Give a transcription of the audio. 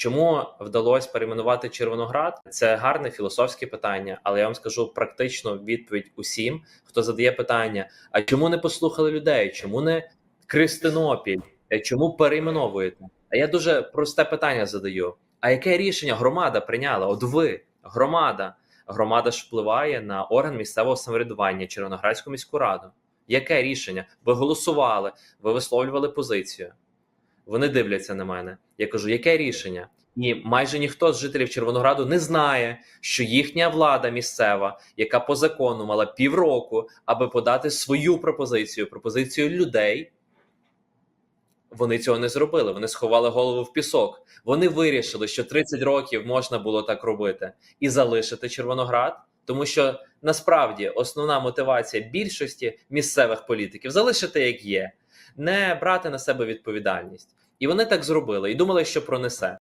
Чому вдалося перейменувати Червоноград? Це гарне філософське питання, але я вам скажу практичну відповідь усім, хто задає питання: а чому не послухали людей? Чому не Кристинопіль? Е, Чому перейменовуєте? А я дуже просте питання задаю: а яке рішення громада прийняла? От ви, громада. Громада ж впливає на орган місцевого самоврядування Червоноградську міську раду. Яке рішення? Ви голосували, ви висловлювали позицію. Вони дивляться на мене. Я кажу, яке рішення? І майже ніхто з жителів Червонограду не знає, що їхня влада місцева, яка по закону мала півроку, аби подати свою пропозицію, пропозицію людей. Вони цього не зробили. Вони сховали голову в пісок. Вони вирішили, що 30 років можна було так робити і залишити Червоноград, тому що насправді основна мотивація більшості місцевих політиків залишити як є, не брати на себе відповідальність. І вони так зробили і думали, що пронесе.